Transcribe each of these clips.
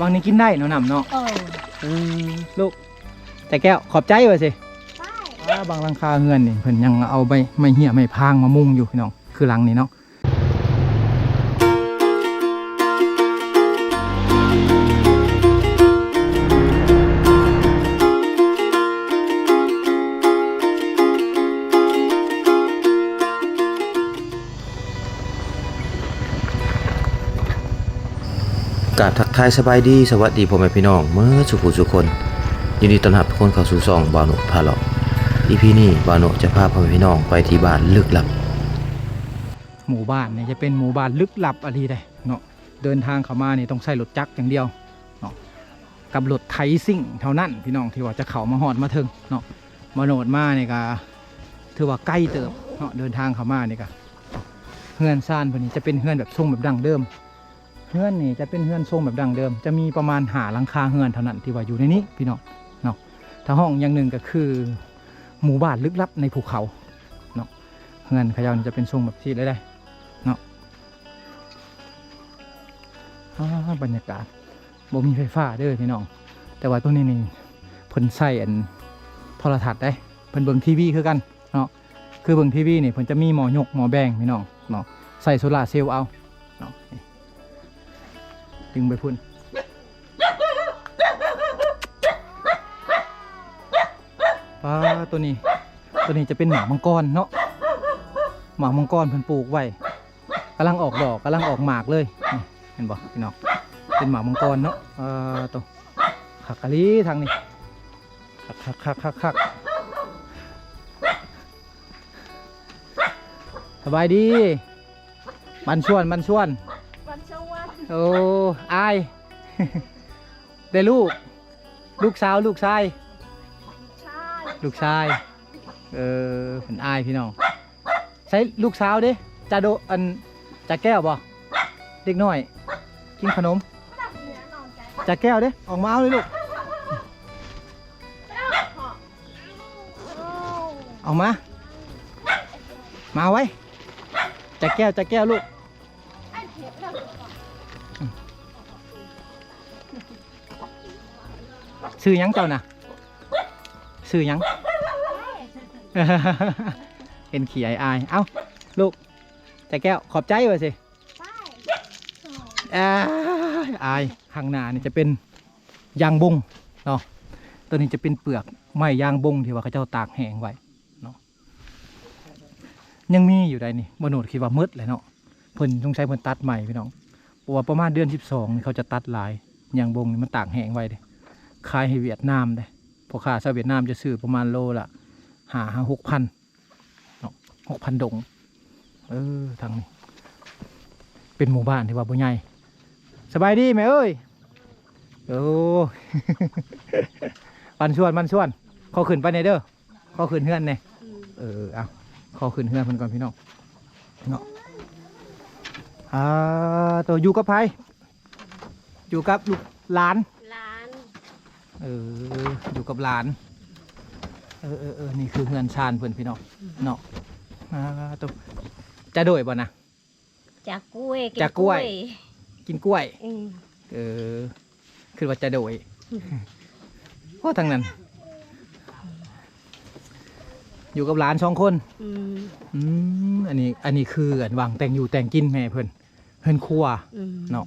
บางนี้กินได้เนาะน้ำเนาะเอออืมลูก แต่แก้วขอบใจไว้สิไปอ่าบางหลังคาเฮือนนี่เพิ่นยังเอาใบไม้เหี้ยไม้พางมามุงอยู่พี่น้องคือหลังนี้เนาะ กราบทักทายสบายดีสวัสดีพ่อแม่พี่น้องเมื่อสุขุสุคนยินดีต้อนรับทุกคนเข้าสู่ซองบาโนพาเลาะอีพีนี้บาโนจะพาพ่อแม่พี่น้องไปที่บ้านลึกลับ หมู่บ้านเนี่ยจะเป็นหมู่บ้านลึกลับอะไรได้เนาะเดินทางเข้ามานี่ต้องใช้รถจักรอย่างเดียวเนาะกับรถไถซิ่งเท่านั้นพี่น้องที่ว่าจะเข้ามาหอดมาถึงเนาะมาโนดมาเนี่ยก็ถือว่าใกล้เติบเนาะเดินทางเข้ามาเนี่ยก็เฮือนซ่านพวกนี้จะเป็นเฮือนแบบทรงแบบดั้งเดิม เฮือนนี่จะเป็นเฮือนทรงแบบดั้งเดิม จะมีประมาณหาหลังคาเฮือนเท่านั้นที่ว่าอยู่ในนี้พี่น้องเนาะถ้าห้องอย่างหนึ่งก็คือ หมู่บ้านลึกลับในภูเขาเนาะเฮือนขาเจ้านี่จะเป็นทรงแบบที่ได้ได้อ่าบรรยากาศบ่มีไฟฟ้าเด้อพี่น้อง แต่ว่าตรงนี้นี่เพิ่นใส่อันโทรทัศน์ได้เพิ่นเบิ่งทีวีคือกันเนาะคือเบิ่งทีวีนี่เพิ่นจะมีหมอยกหมอแบงพี่น้องเนาะใส่โซลาเซลล์เอาเนาะ ดึงไปพุ่นป้าตัวนี้ ตัวนี้จะเป็นหมามังกรเนาะหมามังกรเพิ่นปลูกไว้กำลังออกดอกกำลังออกหมากเลยเห็นบ่พี่น้องเป็นหมามังกรเนาะเอ่อตัวขักกะลีทางนี้ขักขักขักขักขักสบายดี บันชวนบันชวน โอ้อายได้ลูก ลูกสาวลูกชายใช่ลูกชาย เออเป็นอายพี่น้อง ใช้ลูกสาวเด้จะโดอันจะแก้วบ่เด็กน้อย กินขนมเหนือนอนใจจะแก้วเด้ออกมาเอาเลยลูกโอ้ออกมามาเอาไว้จะแก้วจะแก้วลูกไอ้เผ็ดแล้ว ซื้อหยังเจ้าน่ะซื้อหยังเห็นขี่ไออายเอ้า ลูกจะแก้วขอบใจไว้สิไปอ้ายอายข้างหน้านี่จะเป็นยางบงเนาะตัวนี้จะเป็นเปลือกไม้ยางบงที่ว่าเขาเจ้าตากแห้งไว้เนาะยังมีอยู่ได้นี่บโนดคิดว่ามืดเลยเนาะเพิ่นต้องใช้เพิ่นตัดใหม่พี่น้องเพราะ ว่าประมาณเดือนสิบสองนี่เขาจะตัดลายอย่างบงมันตากแห้งไว้เด้ขายให้เวียดนามเด้พอค่าชาวเวียดนามจะซื้อประมาณโลละหาหกพันหกพันดงเออทางนี้ เป็นหมู่บ้านที่ว่าบ่ใหญ่สบายดีไหมเอ้ยโอ้ปันชวนปันชวนขอขึ้นไปในเด้อขอขึ้นเฮือนเน่เออเอาขอขึ้นเฮือนเพิ่นก่อนพี่น้องเนาะ อ่าตัวอยู่กับไผอยู่กับลูกหลาน ร้านเอออยู่กับหลาน เออเออเออนี่คือเฮือนชานเพิ่นพี่น้องเนาะอ่าตัวจะโดยบ่นะ จากกล้วยจากกล้วย กินกล้วย อืมเออ คือว่าจะโดยโอ้ทางนั้น อยู่กับหลานสองคน อืมอืมอันนี้ อันนี้คืออันวางแต่งอยู่แต่งกินแม่เพิ่น เพิ่นครัวอืมเนาะ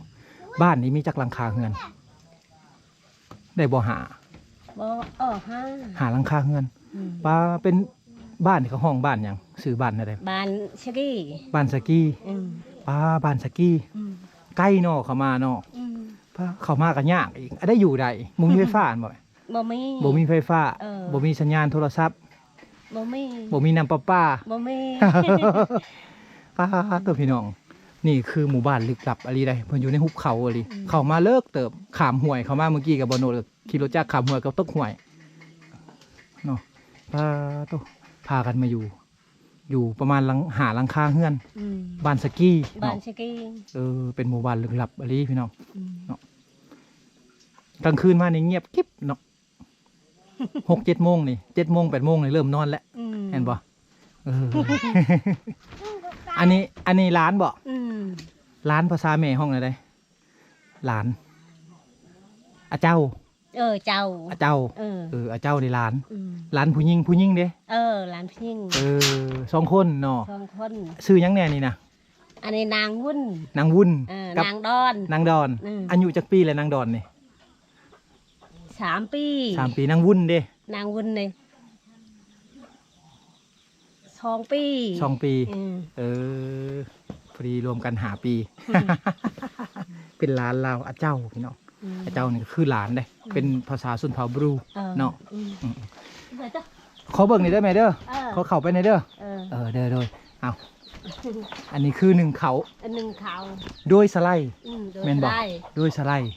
บ้านนี้มีจักหลังคาเฮือน ได้บ่หาบ่เออห้าหาหลังคาเฮือนอืมป้าเป็นบ้านที่เขาห้องบ้านหยังซื้อบ้านอะไรบ้านชะกี้บ้านสกีอืมป้าบ้านสกีอืมใกล้เนอเข้ามาเนออืมป้าเข้ามากันยากอีกอะได้อยู่ใดมุงมีไฟฟ้าอันบ่ บ่มี บ่มีไฟฟ้าเออ บ่มีสัญญาณโทรศัพท์บ่มีบ่มีน้ำประปา บ่มี ป้าตัวพี่น้อง นี่คือหมู่บ้านลึกลับอะไรได้เพิ่นอยู่ในหุบเขาอะไรเข้ามาเลิกเติบขามห่วยเข้ามาเมื่อกี้กับบโนดขี่รถจักรขามห่วยกับตกห่วยเนาะป้าตัวพากันมาอยู่ อยู่ประมาณหลังหาหลังคาเฮือนอืมบ้านสกีบ้านเนาะชะกี้เออเป็นหมู่บ้านลึกลับอะไรพี่น้องอืมกลางคืนมานี่เงียบกิ๊บเนาะ หกเจ็ดโมงนี่เจ็ดโมงแปดโมงนี่เริ่มนอนแล้วอืมเห็นบ่เออ อันนี้อันนี้ร้านบ่อืมร้านภาษาแม่ห้องอะไรได้ร้านอาเจ้า เออเจ้า อาเจ้า เออ เอออาเจ้าในร้านอืมร้านผู้หญิงผู้หญิงเด้เออหลานพิงเออสองคนเนาะสองคน ซื้อหยังแน่นี่นะอันนี้นางวุ่นนางวุ่นเออกับนางดอน นางดอนอืม อายุจักปีเลยนางดอนนี่สามปี สามปีนางวุ่นเด้นางวุ่นเลย สองปีสองปี อืม เออพอดีรวมกันหาปีเป็นหลานเราอาเจ้าพี่น้องอืม อาเจ้านี่ก็คือหลานเด้เป็นภาษาสุนเผ่าบรู ออเนาะอืมอืมเดี๋ยวจ้ะขอเบิ่งหน่อยได้ไหมเด้อเออขอเข้าไปในอยเด้อเออเออเด้อเด้อเอาอันนี้คือหนึ่งเขาอันหนึ่งเขาโดยสไลด์ อืมโดยแม่นบอกได้โดยสไลด์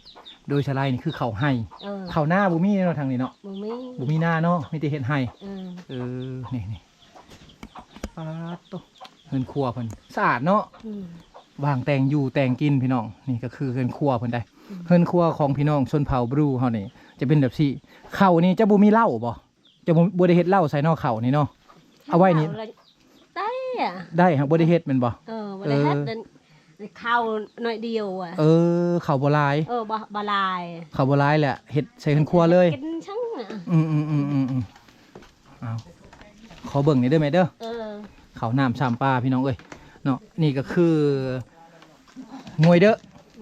โดยสไลด์นี่คือเขาให้เออเขาหน้าบุมีเนาะทางนี้เนาะมึงมีบุมีหน้าเนาะมีแต่เห็ดให้ เออเออ นี่นี่ ปาดโตเฮือนครัวเพิ่นสะอาดเนาะอืมวางแต่งอยู่แต่งกินพี่น้องนี่ก็คือเฮือนครัวเพิ่นได้อืมเฮือนครัวของพี่น้องชนเผ่าบรูเฮานี่จะเป็นแบบสี่ข้าวนี่จะบ่มีเหล้าบ่จะบ่บ่ได้เฮ็ดเหล้าใส่เนอกข้าวนี่เนาะ เอาไว้นี่ ได้อะได้ครับบ่ได้เฮ็ดแม่นบ่ เออบ่ได้เฮ็ดเออเดินเข้าวหน่อยเดียวอะ เออข้าวบ่หลายเออบ่บลายข้าวบ่หลายแหละเฮ็ดใส่เฮือนครัวเลย กินช่างอะอืมอืมอืมอืมอืมเอาขอเบิ่งหนี่อยได้ไหมเด้อ เออ เขาวน้ำชามปลาพี่น้องเอ้ยเนาะนี่ก็คืองวยเด้อ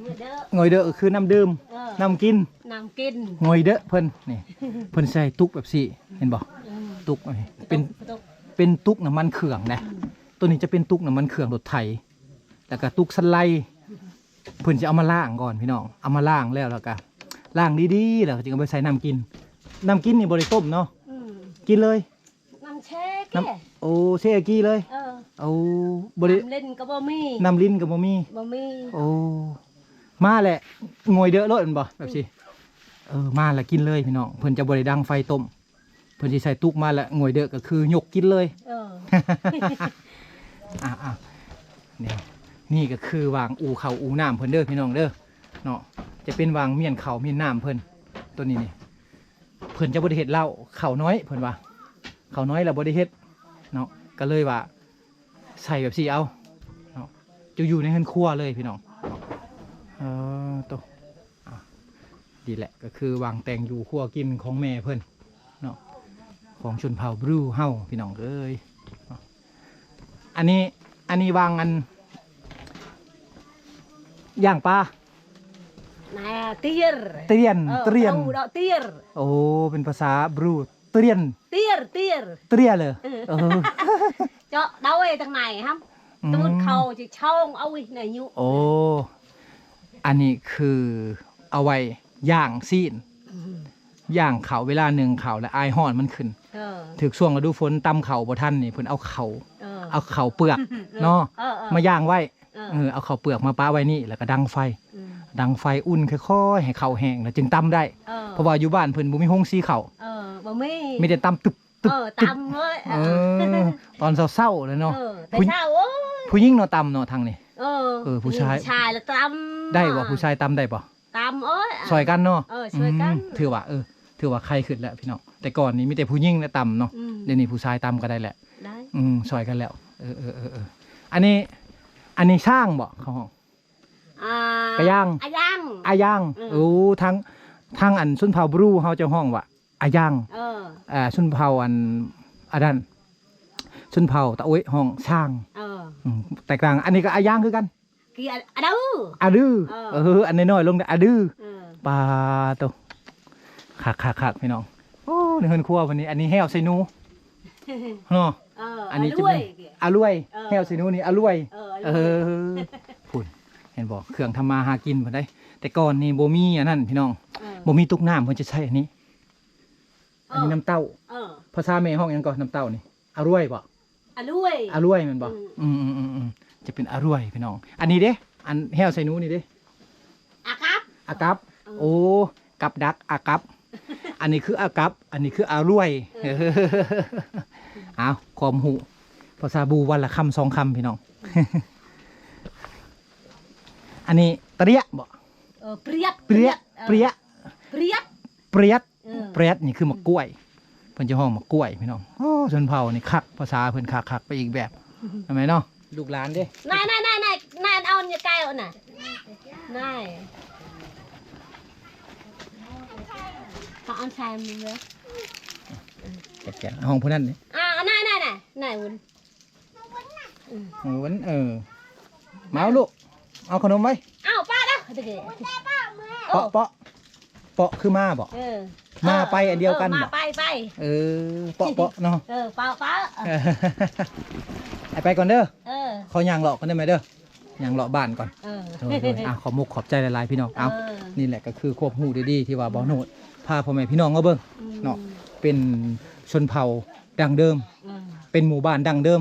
มื้อเด้อหน่วยเด้อก็คือน้ำดื่มเออน้ำกินน้ำกินหน่วยเด้อเพิ่นนี่เพิ่นใส่ตุกแบบสี่เห็นบ่อืมตุกอันนี้เป็นตุ๊กเป็นตุกน้ำมันเครื่องนะตัวนี้จะเป็นตุกน้ำมันเครื่องรถไถแล้วก็ตุกสไลด์เพิ่นจะเอามาล้างก่อนพี่น้องเอามาล้างแล้วแล้วก็ล้างดีๆแล้วก็จึงเอาไปใส่น้ำกินน้ำกินนี่บริต้มเนาะอืมกินเลยน้ำแช่น้แก่ำ โอ้เซกี้เลยเออเอาบริน้ำเล่นก็บ่มีน้ำลิ้นกับบ่มีบ่มีโอ้มาแหละงวยเด้อรถมันบ่แบบสิเออมาแล้วกินเลยพี่น้องเพิ่นจะบริดังไฟต้มเพิ่นสิใส่ตุกมาแล้วงวยเด้อก็คือยกกินเลยเอออะอะเนี่ยนี่ก็คือวางอูเขาอูน้ำเพิ่นเด้อพี่น้องเด้อเนาะจะเป็นวางเมียนเขาเมียนน้ำเพิ่นตัวนี้นี่เพิ่นจะบริเฮ็ดเหล้าเขาน้อยเพิ่นว่าเขาน้อยแล้วบริเฮ็ด เนาะก็เลยว่าใส่แบบสีเอาเนาะจะอยู่ในเฮือนครัวเลยพี่น้องเออตัวอะดีแหละก็คือวางแต่งอยู่ครัวกินของแม่เพิ่นเนาะของชนเผ่าบรูเฮาพี่น้องเอ้ยอันนี้อันนี้วางอันย่างปลานายเตียร์เตรียนออเตรียนอาดอกเตียร์โอ้เป็นภาษาบรู เตรียน เตียร์เตียร์เตรียเลยเออเออ เจาะเดาไอ้ทางไหนครับอืม ตูดเขาจะช่องเอาไว้ในยุโอ้ อันนี้คือเอาไว้ย่างซีนย่างเขาเวลาหนึ่งเขาและอายห่อนมันขึ้น เออถึกช่วงฤดูฝนตำเขาบ่ทันนี่เพิ่นเอาเขาเออเอาเขาเปลือกเนาะเออเออมาย่างไว้เออเออเอาเขาเปลือกมาป้าไว้นี่แล้วก็ดังไฟมดังไฟอุ่นค่อยๆให้เขาแห้งแล้วจึงตำได้ เออเพราะว่าอยู่บ้านเพิ่นบ่มีห้องซีเขาเออ บ่มีมีแต่ตำตึบตึบเออตึบตำเลยเออตอนเศร้าๆเลยเนาะเออแต่ผู้เช้าโอ้ยผู้หญิงเนาะตำเนาะทางนี้เออเออผู้ชายผู้ชายแล้วตำได้บ่ผู้ชายตำได้บ่ตำโอ้ยซอยกันเนาะเออช่วยกันอืมถือว่าเออถือว่าใครขึ้นแล้วพี่น้องแต่ก่อนนี้มีแต่ผู้หญิงและตำเนาะอืมเดี๋ยวนี้ผู้ชายตำก็ได้แหละได้อืมซอยกันแล้วเออเออเออเอออันนี้ อันนี้ช่างบ่เขาห้องอ่ากระย่างอาย่างอาย่างอืมโอ้ทางทางอันสุนเผาบรูเฮาจะห้องว่า อาย่างเออ อ่าสุนเผาอันอันนั้นสุนเผาตะโอ้ยห้องช่างเอออืมแตกต่างอันนี้ก็อาย่างคือกันกี่อะอะดูอาดื้อเออเอออันน้อยๆลงแต่อาดื้อเออปลาตัวคักคักคักพี่น้องโอ้ในเฮือนครัววันนี้ อันนี้แห้วใส่หนูเนาะ เอออัอันนี้จะด้วเป็ยนอร่วยเออ แห้วใส่หนูนี่อร่วย เออเออพุ่นเห็นบอกเครื่องทำมาหากินเพิ่นได้ แต่ก่อนนี่บ่มีอันนั้นพี่น้องเออบ่มีตุกน้ำเพิ่นจะใช้อันนี้ อันนี้น้ำเต้าเออภาษาแม่ห้องหยังก่อนน้ำเต้านี่อร่วยบ่อะด้วยอร่วยแม่นบ่อืมอืมอืมอืมอืมจะเป็นอร่วยพี่น้อง อันนี้เด้อันแห้วใส่หนูนี่เด้อะครับอากับ โอ้กับดักอากับ อันนี้คืออากับ อันนี้คืออารวยเออเอาความหูภาษาบูวันละคำสองคำพี่น้อง อันนี้เตรียบ่เออเปรียบเปรียออเปรียเปรียบเปรียด เออเปรียดนี่คือมะกล้วยเพิ่นจะห้องมะกล้วยพี่น้องโอ้ชนเผ่านี่คักภาษาเพิ่นคักคักไปอีกแบบทำไมเนาะลูกหลานเด้นายนายนายนายนายเอาเนี่ยไก่เอาน่ะนายเขาเอาชายมือเลยแกะๆห้องผู้นั้นนี่อ่าไหนไหนไหนไหนวุ้นโอ้วันเออมาเอาลูกเอาขนมไว้อ้าวป้าเด้อเด็กเปาะเปาะเปาะคือมาบ่เออ มาไปอันเดียวกันออเหรมาอไปไปเออเปาะเปาะเนาะเออป้าป้าเออไอไปก่อนเด้อเออขอยางเลาะกันได้ไหมเด้อยางเลาะบ้านก่อนเออโดยโดยอะขอมุกขอบใจหลายๆพี่น้องเอาเออนี่แหละก็คือควบหูดีๆที่ว่าบ่โนดพาพ่อแม่พี่น้องมาเบิ่งเนาะเป็นชนเผ่าดังเดิม เออเป็นหมู่บ้านดังเดิม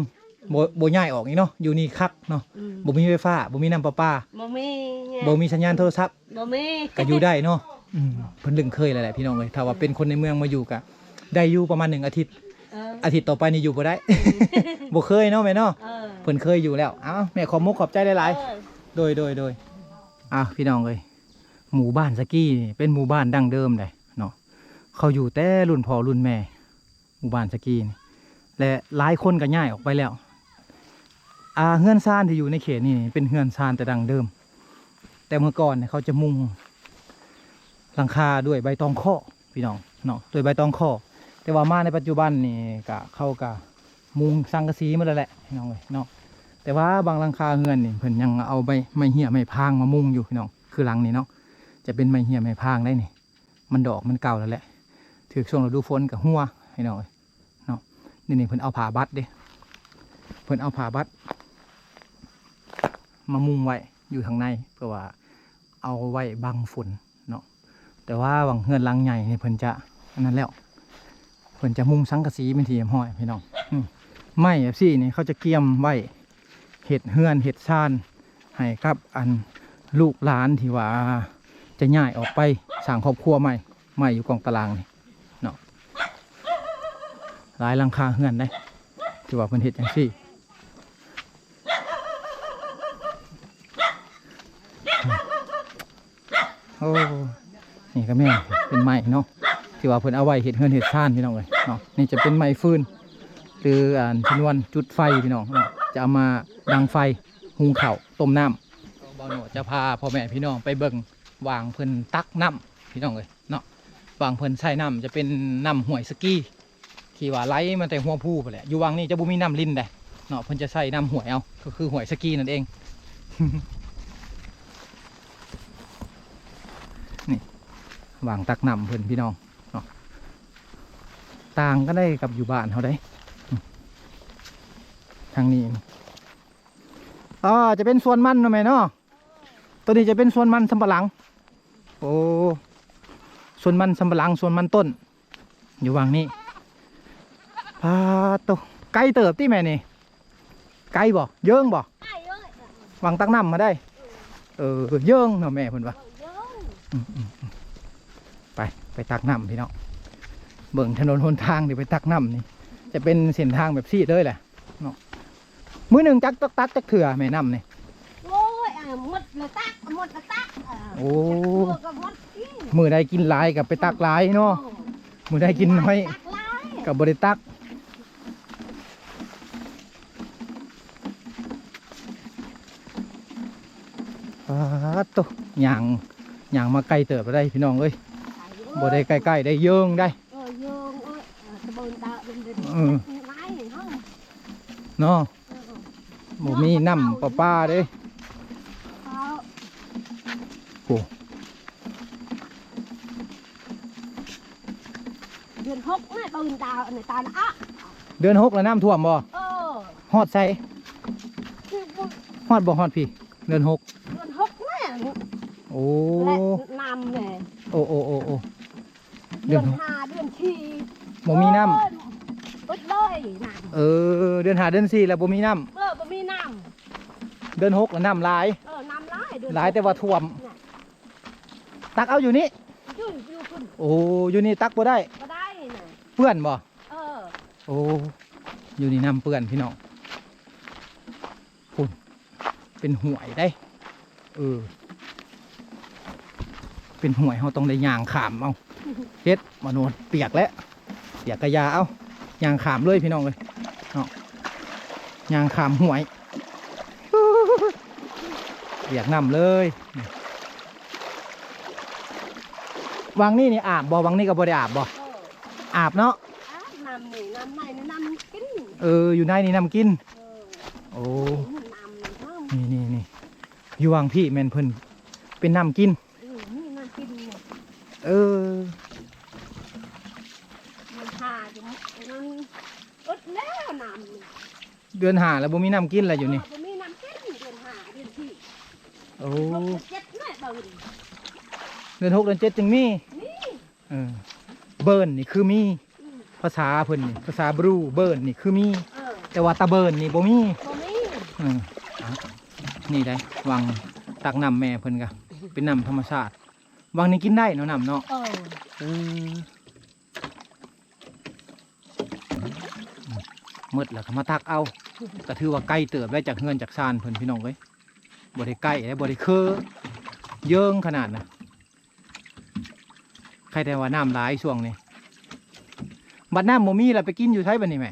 บ่บ่ย้ายออกนี่เนาะอยู่นี่คักเนาะอืมบ่มีไฟฟ้าบ่มีน้ำประปาบ่มีไงบ่มีสัญญาณโทรศัพท์บ่มีก็อยู่ได้เนาะ อืมเพิ่นลึงเคยแล้วแหละพี่น้องเอ้ยถ้าว่าเป็นคนในเมืองมาอยู่ก็ได้อยู่ประมาณหนึ่งอาทิตย์ เอออาทิตย์ต่อไปนี่อยู่บ่ได้ บ่เคยเนาะแม่เนาะเออเพิ่นเคยอยู่แล้วเอ้าแม่ขอมุกขอบใจหลายเออๆโดยโดยโดยอ้าวพี่น้องเอ้ยหมู่บ้านสกี้นี่เป็นหมู่บ้านดั้งเดิมเลยเนาะเขาอยู่แต่รุ่นพ่อรุ่นแม่ หมู่บ้านสกี้นี่และหลายคนก็ย้ายออกไปแล้ว อ่าเฮือนซานที่อยู่ในเขตนี่เป็นเฮือนซานแต่ดั้งเดิม แต่เมื่อก่อนเนี่ยเขาจะมุง หลังคาด้วยใบตองข้อพี่น้องเนาะด้วยใบตองข้อแต่ว่ามาในปัจจุบันนี่กะเข้ากะมุงสังกะสีมาแล้วแหละพี่น้องเลยเนาะแต่ว่าบางหลังคาเฮือนนี่เพิ่นยังเอาใบไม้เหี้ยไม้พางมามุงอยู่พี่น้องคือหลังนี้เนาะจะเป็นไม้เหี้ยไม้พางได้นี่มันดอกมันเก่าแล้วแหละถือช่วงฤดูฝนกับหัวพี่น้องเอ้ยเนาะนี่นี่เพิ่นเอาผ้าบัดเด้เพิ่นเอาผ้าบัดมามุงไว้อยู่ทางในเพื่อว่าเอาไว้บังฝน แต่ว่าบางเฮือนลังใหญ่เนี่เพิ่นจะอันนั้นแล้วเพิ่นจะมุงสังกะสีเป็นทีมห้อยพี่น้องอมไม้แบบซี่นี่เขาจะเกี่ยมไว้เห็ดเฮือนเห็ดชานให้ครับ อันลูกหลานที่ว่าจะย้ายออกไปสร้างครอบครัวใหม่ใหม่อยู่กองตารางนี่เนาะหลายลังคาเฮือนได้ที่ว่าเพิ่นเห็ดอย่างซี่โอ้ นี่ก็แม่เป็นไม้เนาะที่ว่าเพิ่นเอาไว้เห็ดเฮือนเห็ดชานพี่น้องเลยเนาะนี่จะเป็นไม้ฟืนหรืออ่านชนวนจุดไฟพี่น้องเนาะจะเอามาดังไฟหุงข้าวต้มน้ำบอโนจะพาพ่อแม่พี่น้องไปเบิ่งวางเพิ่นตักน้ำพี่น้องเลยเนาะวางเพิ่นใช้น้ำจะเป็นน้ำห้วยสกี้ที่ว่าไหลมาแต่หัวผู้ไปแหละอยู่วางนี่จะบ่มีน้ำลินได้เนาะเพิ่นจะใช้น้ำห้วยเอาก็คือห้วยสกี้นั่นเอง วางตักน้ำเพิ่นพี่น้องเนาะต่างก็ได้กับอยู่บ้านเขาได้อืมทางนี้อ๋อจะเป็นส่วนมันเนาะแม่เนาะตัวนี้จะเป็นส่วนมันสำปะหลัง โอ้ส่วนมันสำปะหลังส่วนมันต้น อยู่วางนี้พาโตไกลเติบที่แม่นี่ไกลบ่เยิ่งบ่ไอ้เอ้ยวางตักน้ำมาได้ เออเยิ่งเนาะแม่เพิ่นว่าเยอะอืมอืมอืมไปไป ตักน้ำพี่น้องเบิ่งถนนหนทางเดี๋ยวไปตักน้ำนี่จะเป็นเส้นทางแบบซีดเลยแหละเนาะมือหนึ่งจักตักตักจักเถื่อแม่น้ำนี่โอ้ยอะหมดเลยตักหมดเลยตักเโอ้ตัวก็หมดกินมือใดกินหลายกับไปตักหลายเนาะมือใดกินน้อยตักหลายกับบริตักปาดโตย่างย่างมาไกลเติบได้พี่น้องเอ้ย บ่ได้ใกล้ๆได้เยิงได้เออโยงเอ้ยตะบนตาเป็นเด็กเออหลายเนาะเนาะเอบ่มีน้ำประปาเด้เขาโอ้เดือนหกเนี่ยตนตาเนี่ยตาละอะเดือนหกแล้วน้ำท่วมบ่เออฮอดใส่คือบุฮอดบ่ฮอดพี่ เดือนหกเดือนหกเนี่ยโอ้และนำเนี่ยโอ้โอ้โอ้โอ้ เดืเดืออนนหกห้าเดือนสี่บ่มีน้อดเลยน้ำเออ เดือนหาเดือนสี่แล้วบ่มีน้ำเออบ่มีน้ำเดือนหกแล้วน้ำหลายำเออน้ำหลายเดือนหลายแต่ว่าท่วมตักเอาอยู่นี่ ยุ่นอยู่คุณโอ้อยู่นี่ตักบ่ได้ ก็ได้น่ะเปื้อนบ่ เออโอ้อยู่นี่น้ำเปื้อนพี่น้องฝุ่นเป็นห่วยได้ เออ เป็นห่วยเขาต้องได้ย่างขามเอา เฮ็ดมานวดเปียกแล้วเปียกกระยาเอาย่างขามเลยพี่น้องเลยเนาะย่างขามห่วยเปียกน้ำเลย วังนี่นี่อาบบ่วังนี่ก็บ่ได้อาบบ่เอออาบเนาะอ้าวน้ำนี่น้ำในนี่น้ำกินเอออยู่ในนี่น้ำกินเออโอ้น้ำน้ำนี่นี่นี่อยู่วังพี่แม่นเพิ่นเป็นน้ำกินเออนี่น้ำกินเนี่ย เออ มันหาอยู่มันอดแล้วน้ำนี่เดือนหาแล้วบ่มีน้ำกินแล้วอยู่นี่เออมีน้ำกินเดือนหาเดือนที่โอ้ หกเดือนเจ็ดแม่เบิ่งเดือนหกเดือนเจ็ดจึงมีนี่เออเบิร์นนี่คือมี อืมภาษาเพิ่นนี่ ภาษาบรูเบิร์นนี่คือมี เออแต่ว่าตะเบิร์นนี่บ่มีบ่มีเอออะนี่ได้วังตักน้ำแม่เพิ่นกะเป็นน้ำธรรมชาติวังนี้กินได้เนาะน้ำเนาะเออเออ มืดแล้วก็มาตักเอาก็ถือว่าใกล้เติบได้จากเฮือนจากซานเพิ่นพี่น้องเว้ยบ่ได้ใกล้และบ่ได้คือเยิงขนาดน่ะใครแต่ว่าน้ำหลายช่วงนี้บัดน้ำบ่มีแล้วไปกินอยู่ไทบัดนี้แหม่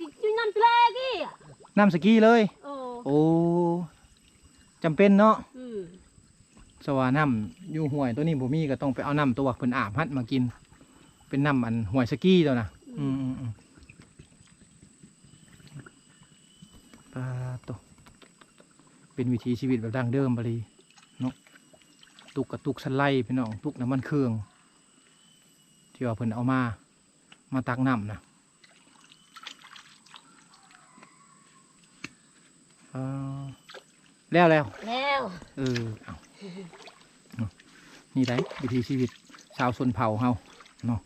กินอยู่น้ำทะเลกี้อะน้ำสกีเลยโอ้โอ้จำเป็นเนาะอืมสว่าน้ำอยู่ห้วยตัวนี้บ่มีก็ต้องไปเอาน้ำตัวเพิ่นอาบฮัดมากิน เป็นน้ำอันห้วยสกีตัวน่ะอืมอืมอืม ปลาตัวเป็นวิถีชีวิตแบบดั้งเดิมบรีเนาะตุกกับตุกสไลด์พี่น้องตุกน้ำมันเครื่องที่ว่าเพิ่นเอามา มาตักน้ำนะอ่าแล้วแล้วแล้วเออเอาเนาะนี่ได้วิถีชีวิตชาวชนเผ่าเฮาเนาะ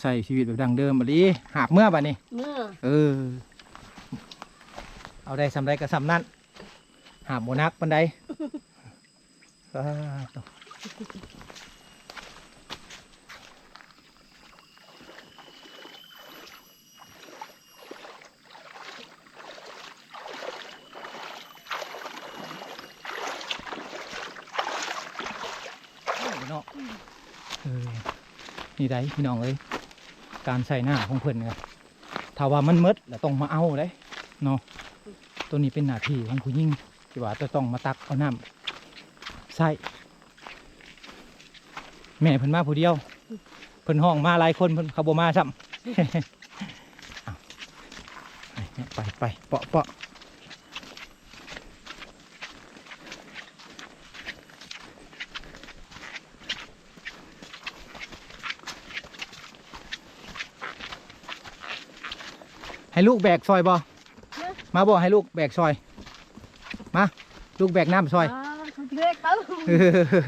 ใส่ชีวิตแบบดังเดิมบัดนี้หาบเมื่อบัดนี้เมื่อเออ เอาได้สำไรก็สำนั่นหาบโมนักปันใดเนาะเออนี่ได้พี่น้องเอ้ยการใส่หน้าของเพิ่นครับถ้าว่ามันหมดแล้วต้องมาเอาเลยเนาะ ตัวนี้เป็นหน้าที่ของผู้หญิงที่ว่าจะต้องมาตักเอาน้ำใส่แม่เพิ่นมาผู้เดียว เพิ่นห้องมาหลายคนเพิ่นขาบ่มาซ้ำไปไปเปาะเปาะให้ลูกแบกซอยบ่ มาบ่ให้ลูกแบกซอย มา ลูกแบกน้ำซอยอ๋อเขาเรียกเขาเออ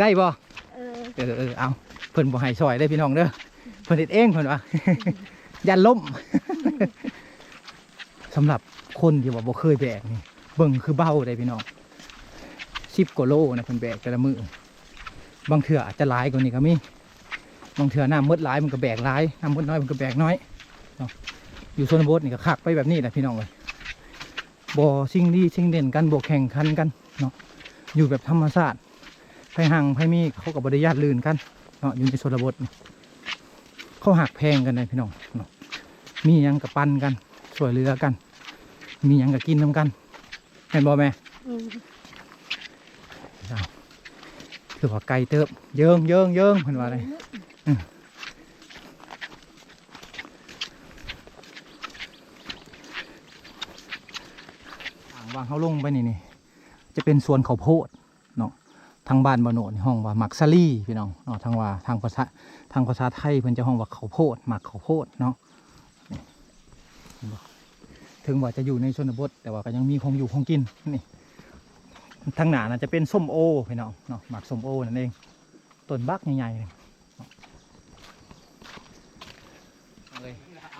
ได้บ่เออเออเออเอาเพิ่นบ่ให้ซอยได้อพี่น้องเด้อเพิ่นเฮ็ดเองเพิ่นว่า ยันล้ม สำหรับคนที่ว่าบ่เคยแบกนี่เบิ่งคือเบาได้พี่น้อง10กว่าโลนะเพิ่นแบกแต่ละมือบางเทื่ออาจจะหลายกว่านี้ก็มีบางเทื่อน้ำมดหลายมันก็แบกหลายน้ำมดน้อยมันก็แบกน้อยเนาะอยู่ชนบทนี่ก็คักไปแบบนี้แหละพี่น้องเลย บ่สิ่งดีสิ่งเด่นกันบ่แข่งขันกันเนาะอยู่แบบธรรมชาติไผหังไผมีเขากับบริญาตลื่นกันเนาะอยู่ในชนบทนี่เขาหักแพงกันเลยพี่น้องเนาะมีหยังกับปันกันช่วยเหลือกัน มีหยังกับกินน้ำกันเห็นบ่แม่อืมเอาคือว่าไก่เติบเยิงเยิงเยิงเห็นว่าอะไรทางวาง เขาลงไปนี่นี่จะเป็นสวนข้าวโพดเนาะทางบ้านบานโนนห้องว่าหมักซาลี่พี่น้องเนาะทางว่าทางภาษาทางภาษาไทยเพิ่นจะห้องว่าข้าวโพดหมักข้าวโพดเนาะถึงว่าจะอยู่ในชนบท แต่ว่าก็ยังมีของอยู่ของกินนี่ทางหนาน่ะจะเป็นส้มโอพี่น้องเนาะหมักส้มโอนั่นเองต้นบักใหญ่ๆ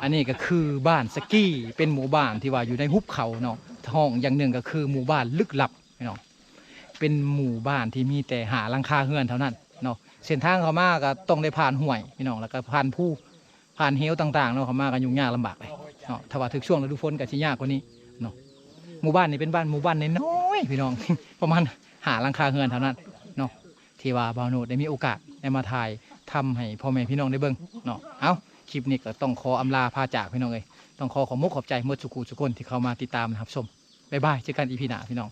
อันนี้ก็คือบ้านสกี้เป็นหมู่บ้านที่ว่าอยู่ในหุบเขาเนาะ ห้องอย่างหนึ่งก็คือหมู่บ้านลึกลับพี่น้องเป็นหมู่บ้านที่มีแต่หาลังคาเฮือนเท่านั้นเนาะเส้นทางเขามาก็ต้องได้ผ่านห้วยพี่น้องแล้วก็ผ่านผู้ผ่านเหวต่างๆเนาะเขามากันยุ่งยากลำบากเลยเนาะถ้าว่าถึงช่วงฤดูฝนก็สิยากกว่านี้เนาะหมู่บ้านนี้เป็นบ้านหมู่บ้านน้อยๆพี่น้อง ประมาณหาลังคาเฮือนเท่านั้นเนาะที่ว่าบาวโนดได้มีโอกาสได้มาถ่ายทำให้พ่อแม่พี่น้องได้เบิ่งเนาะเอา คลิปนี้ก็ต้องขออำลาพาจากพี่น้องเลยต้องขอขอมุกขอบใจเมดสุขุสุกคนที่เข้ามาติดตามนะครับชมบ๊ายบายเจอกันอีพีหน้าพี่น้อง